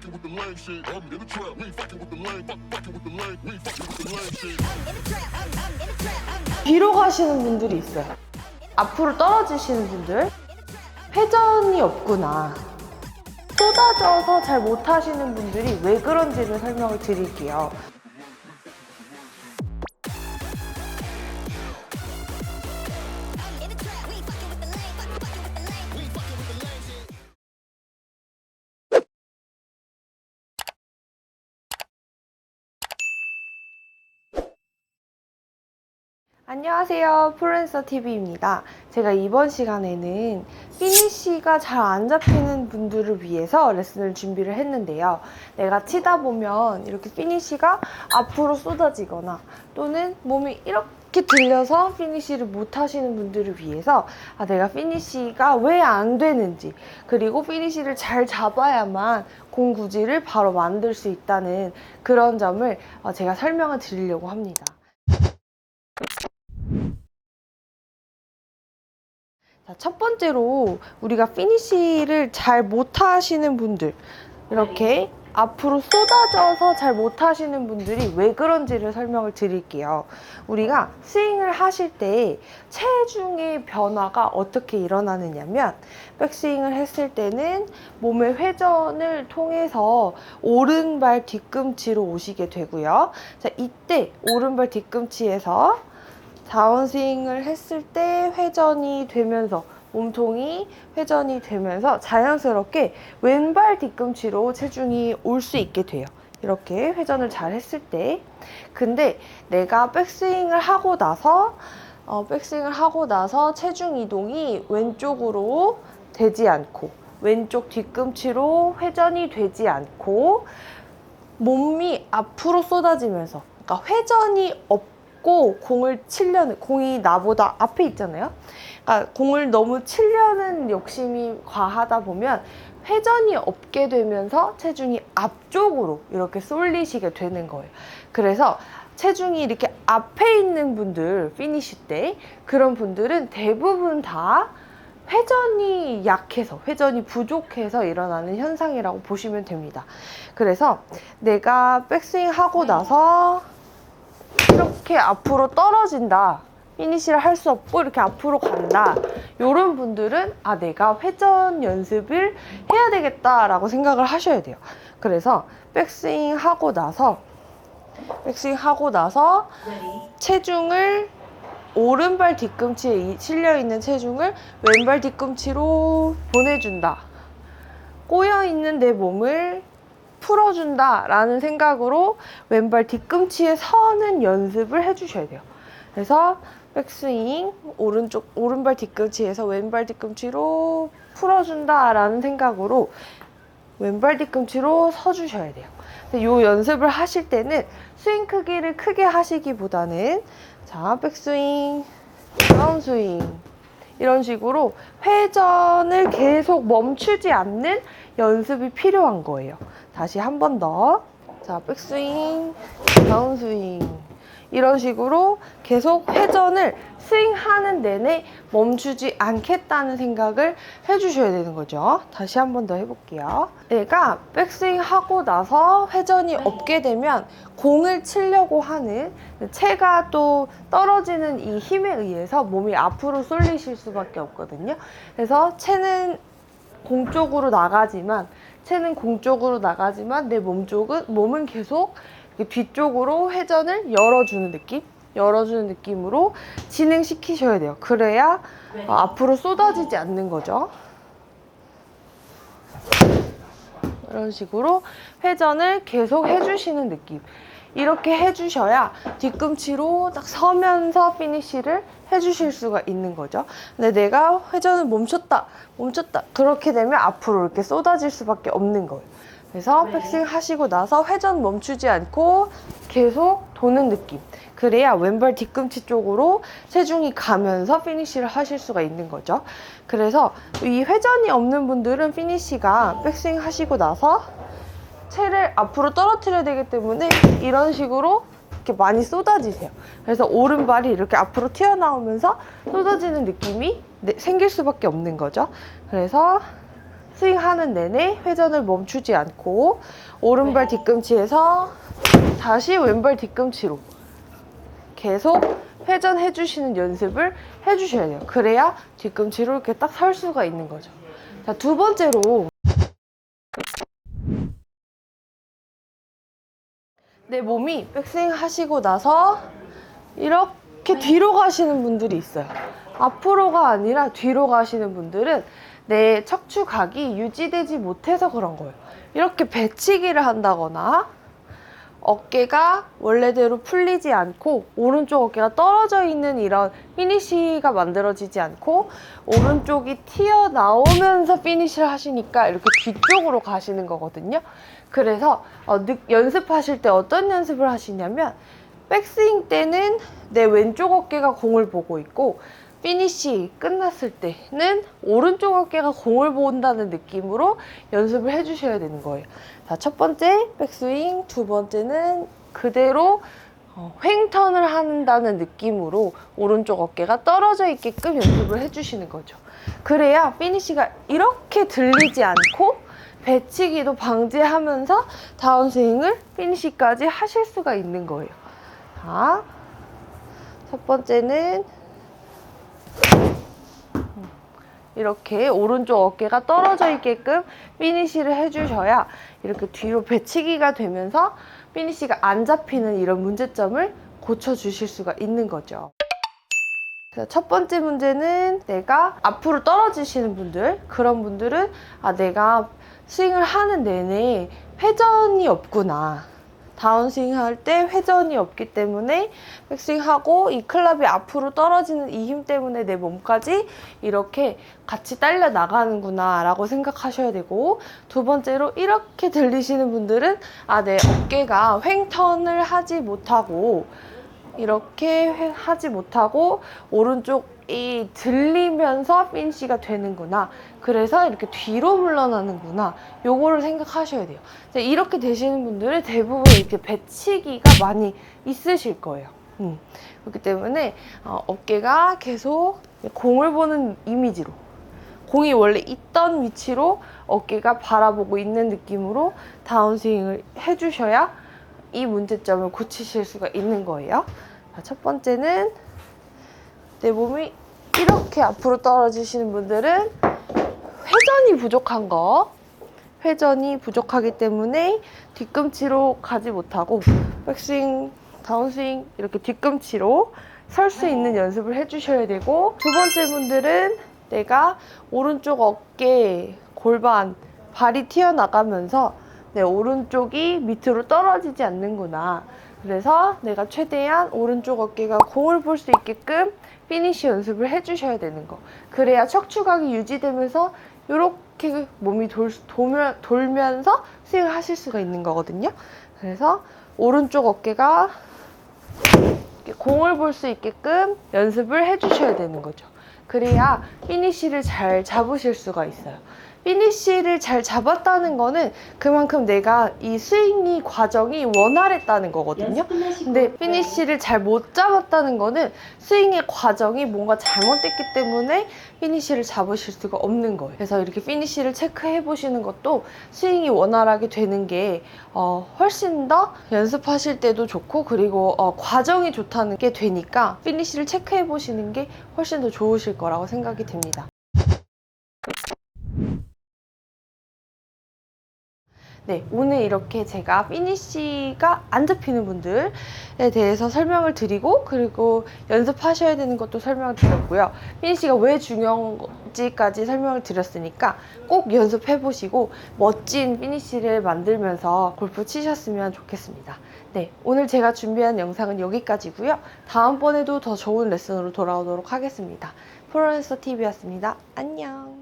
fucking with the lame shit. I'm in the trap. We ain't fucking with the lame. Fuck, fucking with the lame. We ain't fucking with the lame shit. 뒤로 가시는 분들이 있어요. 앞으로 떨어지시는 분들. 회전이 없구나. 쏟아져서 잘 못하시는 분들이 왜 그런지를 설명을 드릴게요. 안녕하세요. 프로랜서 TV입니다. 제가 이번 시간에는 피니쉬가 잘 안 잡히는 분들을 위해서 레슨을 준비를 했는데요. 내가 치다 보면 이렇게 피니쉬가 앞으로 쏟아지거나 또는 몸이 이렇게 들려서 피니쉬를 못 하시는 분들을 위해서 아, 내가 피니쉬가 왜 안 되는지 그리고 피니쉬를 잘 잡아야만 공 구질을 바로 만들 수 있다는 그런 점을 어, 제가 설명을 드리려고 합니다. 자, 첫 번째로 우리가 피니쉬를 잘 못하시는 분들 이렇게 앞으로 쏟아져서 잘 못하시는 분들이 왜 그런지를 설명을 드릴게요. 우리가 스윙을 하실 때 체중의 변화가 어떻게 일어나느냐면 백스윙을 했을 때는 몸의 회전을 통해서 오른발 뒤꿈치로 오시게 되고요. 자, 이때 오른발 뒤꿈치에서 다운스윙을 했을 때 회전이 되면서 몸통이 회전이 되면서 자연스럽게 왼발 뒤꿈치로 체중이 올 수 있게 돼요. 이렇게 회전을 잘 했을 때. 근데 내가 백스윙을 하고 나서 어, 백스윙을 하고 나서 체중 이동이 왼쪽으로 되지 않고 왼쪽 뒤꿈치로 회전이 되지 않고 몸이 앞으로 쏟아지면서 그러니까 회전이 없 고 공을 치려는 공이 나보다 앞에 있잖아요. 그러니까 공을 너무 치려는 욕심이 과하다 보면 회전이 없게 되면서 체중이 앞쪽으로 이렇게 쏠리시게 되는 거예요. 그래서 체중이 이렇게 앞에 있는 분들 피니시 때 그런 분들은 대부분 다 회전이 약해서 회전이 부족해서 일어나는 현상이라고 보시면 됩니다. 그래서 내가 백스윙 하고 나서 이렇게 앞으로 떨어진다. 피니시를 할 수 없고 이렇게 앞으로 간다. 이런 분들은 아 내가 회전 연습을 해야 되겠다라고 생각을 하셔야 돼요. 그래서 백스윙 하고 나서 백스윙 하고 나서 체중을 오른발 뒤꿈치에 이- 실려 있는 체중을 왼발 뒤꿈치로 보내준다. 꼬여 있는 내 몸을 풀어준다라는 생각으로 왼발 뒤꿈치에 서는 연습을 해주셔야 돼요. 그래서 백스윙 오른쪽 오른발 뒤꿈치에서 왼발 뒤꿈치로 풀어준다라는 생각으로 왼발 뒤꿈치로 서주셔야 돼요. 이 연습을 하실 때는 스윙 크기를 크게 하시기보다는 자 백스윙, 다운스윙 이런 식으로 회전을 계속 멈추지 않는 연습이 필요한 거예요. 다시 한 번 더. 자, 백스윙, 다운스윙. 이런 식으로 계속 회전을 스윙하는 내내 멈추지 않겠다는 생각을 해주셔야 되는 거죠. 다시 한 번 더 해볼게요. 내가 백스윙 하고 나서 회전이 없게 되면 공을 치려고 하는 체가 또 떨어지는 이 힘에 의해서 몸이 앞으로 쏠리실 수밖에 없거든요. 그래서 체는 공 쪽으로 나가지만 체는 공 쪽으로 나가지만 내 몸 쪽은 몸은 계속 뒤쪽으로 회전을 열어주는 느낌, 열어주는 느낌으로 진행시키셔야 돼요. 그래야 어, 앞으로 쏟아지지 않는 거죠. 이런 식으로 회전을 계속 해주시는 느낌. 이렇게 해주셔야 뒤꿈치로 딱 서면서 피니쉬를 해주실 수가 있는 거죠. 근데 내가 회전을 멈췄다, 멈췄다. 그렇게 되면 앞으로 이렇게 쏟아질 수밖에 없는 거예요. 그래서 백스윙 하시고 나서 회전 멈추지 않고 계속 도는 느낌. 그래야 왼발 뒤꿈치 쪽으로 체중이 가면서 피니쉬를 하실 수가 있는 거죠. 그래서 이 회전이 없는 분들은 피니쉬가 백스윙 하시고 나서 채를 앞으로 떨어뜨려야 되기 때문에 이런 식으로 이렇게 많이 쏟아지세요. 그래서 오른발이 이렇게 앞으로 튀어나오면서 쏟아지는 느낌이 네- 생길 수밖에 없는 거죠. 그래서 스윙하는 내내 회전을 멈추지 않고 오른발 뒤꿈치에서 다시 왼발 뒤꿈치로 계속 회전해 주시는 연습을 해 주셔야 돼요. 그래야 뒤꿈치로 이렇게 딱 설 수가 있는 거죠. 자, 두 번째로 내 몸이 백스윙 하시고 나서 이렇게 뒤로 가시는 분들이 있어요. 앞으로가 아니라 뒤로 가시는 분들은 내 척추각이 유지되지 못해서 그런 거예요. 이렇게 배치기를 한다거나 어깨가 원래대로 풀리지 않고 오른쪽 어깨가 떨어져 있는 이런 피니쉬가 만들어지지 않고 오른쪽이 튀어나오면서 피니쉬를 하시니까 이렇게 뒤쪽으로 가시는 거거든요. 그래서 어, 느- 연습하실 때 어떤 연습을 하시냐면 백스윙 때는 내 왼쪽 어깨가 공을 보고 있고 피니쉬 끝났을 때는 오른쪽 어깨가 공을 본다는 느낌으로 연습을 해주셔야 되는 거예요. 자, 첫 번째 백스윙, 두 번째는 그대로 어, 횡턴을 한다는 느낌으로 오른쪽 어깨가 떨어져 있게끔 연습을 해주시는 거죠. 그래야 피니쉬가 이렇게 들리지 않고 배치기도 방지하면서 다운스윙을 피니쉬까지 하실 수가 있는 거예요. 자, 첫 번째는 이렇게 오른쪽 어깨가 떨어져 있게끔 피니쉬를 해주셔야 이렇게 뒤로 배치기가 되면서 피니쉬가 안 잡히는 이런 문제점을 고쳐주실 수가 있는 거죠. 첫 번째 문제는 내가 앞으로 떨어지시는 분들 그런 분들은 아 내가 스윙을 하는 내내 회전이 없구나 다운스윙 할 때 회전이 없기 때문에 백스윙 하고 이 클럽이 앞으로 떨어지는 이 힘 때문에 내 몸까지 이렇게 같이 딸려 나가는구나 라고 생각하셔야 되고 두 번째로 이렇게 들리시는 분들은 아 내 어깨가 횡턴을 하지 못하고 이렇게 회- 하지 못하고 오른쪽 이 들리면서 핀시가 되는구나. 그래서 이렇게 뒤로 물러나는구나. 요거를 생각하셔야 돼요. 이렇게 되시는 분들은 대부분 이렇게 배치기가 많이 있으실 거예요. 음. 그렇기 때문에 어, 어깨가 계속 공을 보는 이미지로 공이 원래 있던 위치로 어깨가 바라보고 있는 느낌으로 다운스윙을 해주셔야 이 문제점을 고치실 수가 있는 거예요. 자, 첫 번째는 내 몸이 이렇게 앞으로 떨어지시는 분들은 회전이 부족한 거. 회전이 부족하기 때문에 뒤꿈치로 가지 못하고 백스윙, 다운스윙 이렇게 뒤꿈치로 설 수 있는 연습을 해주셔야 되고 두 번째 분들은 내가 오른쪽 어깨, 골반, 발이 튀어나가면서 내 오른쪽이 밑으로 떨어지지 않는구나. 그래서 내가 최대한 오른쪽 어깨가 공을 볼 수 있게끔 피니쉬 연습을 해주셔야 되는 거. 그래야 척추각이 유지되면서 이렇게 몸이 돌, 돌면, 돌면서 스윙을 하실 수가 있는 거거든요. 그래서 오른쪽 어깨가 공을 볼 수 있게끔 연습을 해주셔야 되는 거죠. 그래야 피니쉬를 잘 잡으실 수가 있어요. 피니쉬를 잘 잡았다는 거는 그만큼 내가 이 스윙이 과정이 원활했다는 거거든요. 근데 피니쉬를 잘 못 잡았다는 거는 스윙의 과정이 뭔가 잘못됐기 때문에 피니쉬를 잡으실 수가 없는 거예요. 그래서 이렇게 피니쉬를 체크해 보시는 것도 스윙이 원활하게 되는 게 어, 훨씬 더 연습하실 때도 좋고 그리고 어, 과정이 좋다는 게 되니까 피니쉬를 체크해 보시는 게 훨씬 더 좋으실 거라고 생각이 됩니다. 네, 오늘 이렇게 제가 피니쉬가 안 잡히는 분들에 대해서 설명을 드리고 그리고 연습하셔야 되는 것도 설명을 드렸고요. 피니쉬가 왜 중요한지까지 설명을 드렸으니까 꼭 연습해 보시고 멋진 피니쉬를 만들면서 골프 치셨으면 좋겠습니다. 네, 오늘 제가 준비한 영상은 여기까지고요. 다음번에도 더 좋은 레슨으로 돌아오도록 하겠습니다. 프로레서 TV였습니다. 안녕.